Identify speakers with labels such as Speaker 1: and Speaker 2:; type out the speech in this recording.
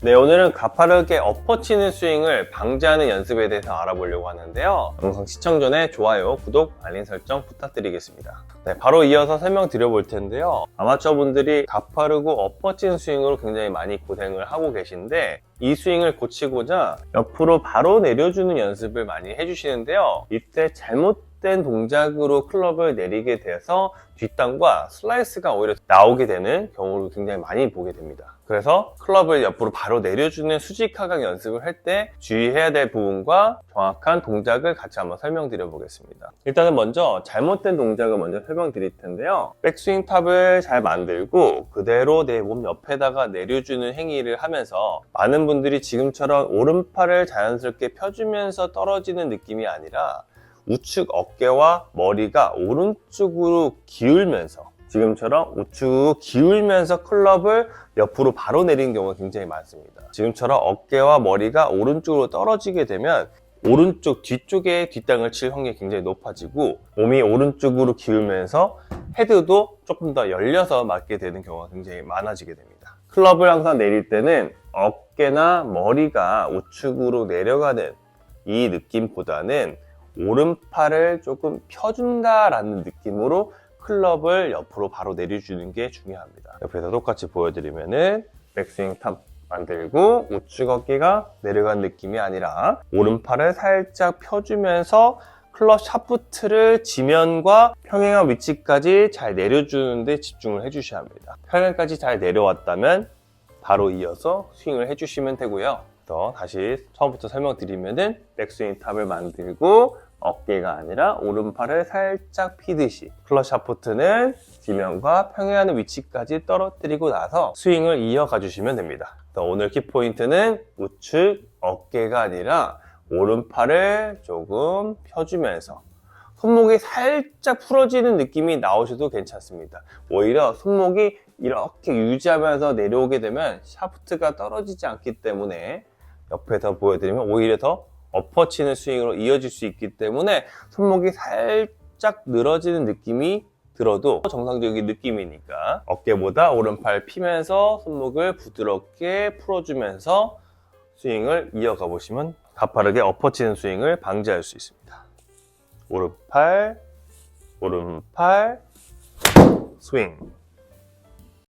Speaker 1: 네, 오늘은 가파르게 엎어치는 스윙을 방지하는 연습에 대해서 알아보려고 하는데요. 영상 시청 전에 좋아요, 구독, 알림 설정 부탁드리겠습니다. 네, 바로 이어서 설명드려 볼 텐데요. 아마추어 분들이 가파르고 엎어치는 스윙으로 굉장히 많이 고생을 하고 계신데 이 스윙을 고치고자 옆으로 바로 내려주는 연습을 많이 해주시는데요. 이때 잘못 된 동작으로 클럽을 내리게 돼서 뒷땅과 슬라이스가 오히려 나오게 되는 경우를 굉장히 많이 보게 됩니다. 그래서 클럽을 옆으로 바로 내려주는 수직 하강 연습을 할 때 주의해야 될 부분과 정확한 동작을 같이 한번 설명드려 보겠습니다. 일단은 먼저 잘못된 동작을 먼저 설명드릴 텐데요. 백스윙 탑을 잘 만들고 그대로 내 몸 옆에다가 내려주는 행위를 하면서 많은 분들이 지금처럼 오른팔을 자연스럽게 펴주면서 떨어지는 느낌이 아니라 우측 어깨와 머리가 오른쪽으로 기울면서 지금처럼 우측 기울면서 클럽을 옆으로 바로 내리는 경우가 굉장히 많습니다. 지금처럼 어깨와 머리가 오른쪽으로 떨어지게 되면 오른쪽 뒤쪽에 뒷땅을 칠 확률이 굉장히 높아지고 몸이 오른쪽으로 기울면서 헤드도 조금 더 열려서 맞게 되는 경우가 굉장히 많아지게 됩니다. 클럽을 항상 내릴 때는 어깨나 머리가 우측으로 내려가는 이 느낌보다는 오른팔을 조금 펴준다라는 느낌으로 클럽을 옆으로 바로 내려주는 게 중요합니다. 옆에서 똑같이 보여드리면은 백스윙 탑 만들고 우측 어깨가 내려간 느낌이 아니라 오른팔을 살짝 펴주면서 클럽 샤프트를 지면과 평행한 위치까지 잘 내려주는데 집중을 해주셔야 합니다. 평행까지 잘 내려왔다면 바로 이어서 스윙을 해주시면 되고요. 또 다시 처음부터 설명드리면은 백스윙 탑을 만들고 어깨가 아니라 오른팔을 살짝 피듯이 클럽 샤프트는 지면과 평행하는 위치까지 떨어뜨리고 나서 스윙을 이어가 주시면 됩니다. 또 오늘 키포인트는 우측 어깨가 아니라 오른팔을 조금 펴주면서 손목이 살짝 풀어지는 느낌이 나오셔도 괜찮습니다. 오히려 손목이 이렇게 유지하면서 내려오게 되면 샤프트가 떨어지지 않기 때문에 옆에서 보여드리면 오히려 더 엎어치는 스윙으로 이어질 수 있기 때문에 손목이 살짝 늘어지는 느낌이 들어도 정상적인 느낌이니까 어깨보다 오른팔 피면서 손목을 부드럽게 풀어주면서 스윙을 이어가 보시면 가파르게 엎어치는 스윙을 방지할 수 있습니다. 오른팔, 오른팔, 스윙.